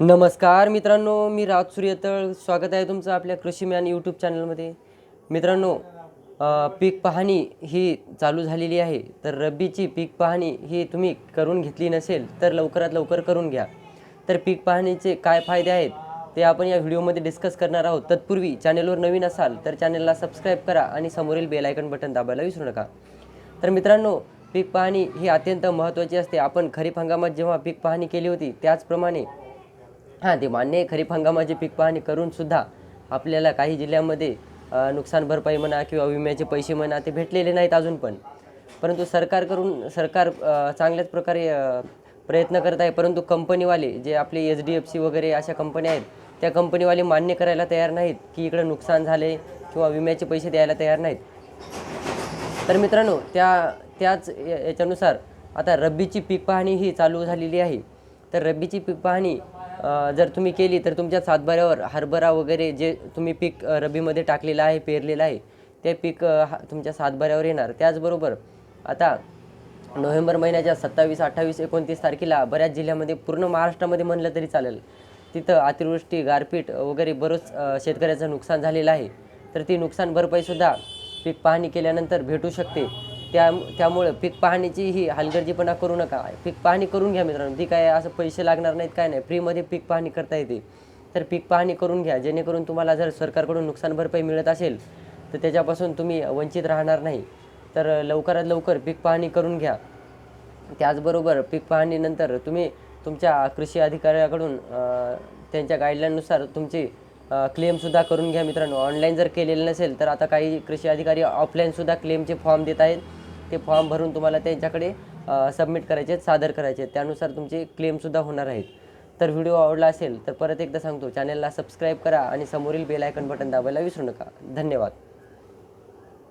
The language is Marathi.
नमस्कार मित्रांनो मी राज सूर्यतळ. स्वागत आहे तुमचं आपल्या कृषीमॅन यूट्यूब चॅनलमध्ये मित्रांनो पीक पाहणी ही चालू झालेली आहे. तर रब्बीची पीक पाहणी ही तुम्ही करून घेतली नसेल तर लवकरात लवकर करून घ्या. तर पीक पाहणीचे काय फायदे आहेत ते आपण या व्हिडिओमध्ये डिस्कस करणार आहोत. तत्पूर्वी चॅनलवर नवीन असाल तर चॅनलला सबस्क्राईब करा आणि समोरील बेल आयकन बटन दाबायला विसरू नका. तर मित्रांनो पीक पाहणी ही अत्यंत महत्त्वाची असते. आपण खरीप हंगामात जेव्हा पीक पाहणी केली होती त्याचप्रमाणे हां ते मान्य आहे खरीप हंगामाची पीक पाहणी करून सुद्धा आपल्याला काही जिल्ह्यामध्ये नुकसान भरपाई म्हणा किंवा विम्याचे पैसे म्हणा ते भेटलेले नाहीत अजून पण. परंतु सरकारकडून सरकार चांगल्याच प्रकारे प्रयत्न करत आहे. परंतु कंपनीवाले जे आपले एच डी एफ सी वगैरे अशा कंपन्या आहेत त्या कंपनीवाले मान्य करायला तयार नाहीत की इकडं नुकसान झाले किंवा विम्याचे पैसे द्यायला तयार नाहीत. तर मित्रांनो त्या त्याच याच्यानुसार आता रब्बीची पीक पाहणी ही चालू झालेली आहे. तर रब्बीची पीक पाहणी जर तुम्ही केली तर तुमच्या सातबाऱ्यावर हरभरा वगैरे जे तुम्ही पीक रबीमध्ये रब्बीमध्ये टाकलेलं आहे पेरलेलं आहे ते पीक हा- तुमच्या सातबाऱ्यावर येणार. त्याचबरोबर आता नोव्हेंबर महिन्याच्या सत्तावीस अठ्ठावीस एकोणतीस तारखेला बऱ्याच जिल्ह्यामध्ये पूर्ण महाराष्ट्रामध्ये म्हणलं तरी चालेल. तिथं अतिवृष्टी गारपीट वगैरे बरंच शेतकऱ्याचं नुकसान झालेलं आहे. तर ती नुकसान भरपाईसुद्धा पीक पाहणी केल्यानंतर भेटू शकते. त्या त्यामुळं पीक पाहणीची ही हलगर्जीपणा करू नका. पीक पाहणी करून घ्या मित्रांनो. ती काय असं पैसे लागणार नाहीत काय नाही. फ्रीमध्ये पीक पाहणी करता येते. तर पीक पाहणी करून घ्या. जेणेकरून तुम्हाला जर सरकारकडून नुकसान भरपाई मिळत असेल तर त्याच्यापासून तुम्ही वंचित राहणार नाही. तर लवकरात लवकर पीक पाहणी करून घ्या. त्याचबरोबर पीक पाहणीनंतर तुम्ही तुमच्या कृषी अधिकाऱ्याकडून त्यांच्या गाईडलाईननुसार तुमची क्लेमसुद्धा करून घ्या मित्रांनो. ऑनलाईन जर केलेलं नसेल तर आता काही कृषी अधिकारी ऑफलाईनसुद्धा क्लेमचे फॉर्म देत आहेत. ते फॉर्म भरून तुम्हाला त्यांच्याकडे सबमिट करायचे आहेत, सादर करायचे. आहेत. त्यानुसार तुमचे क्लेमसुद्धा होणार आहेत. तर व्हिडिओ आवडला असेल तर परत एकदा सांगतो चॅनलला सबस्क्राईब करा आणि समोरील बेल आयकन बटन दाबायला विसरू नका. धन्यवाद.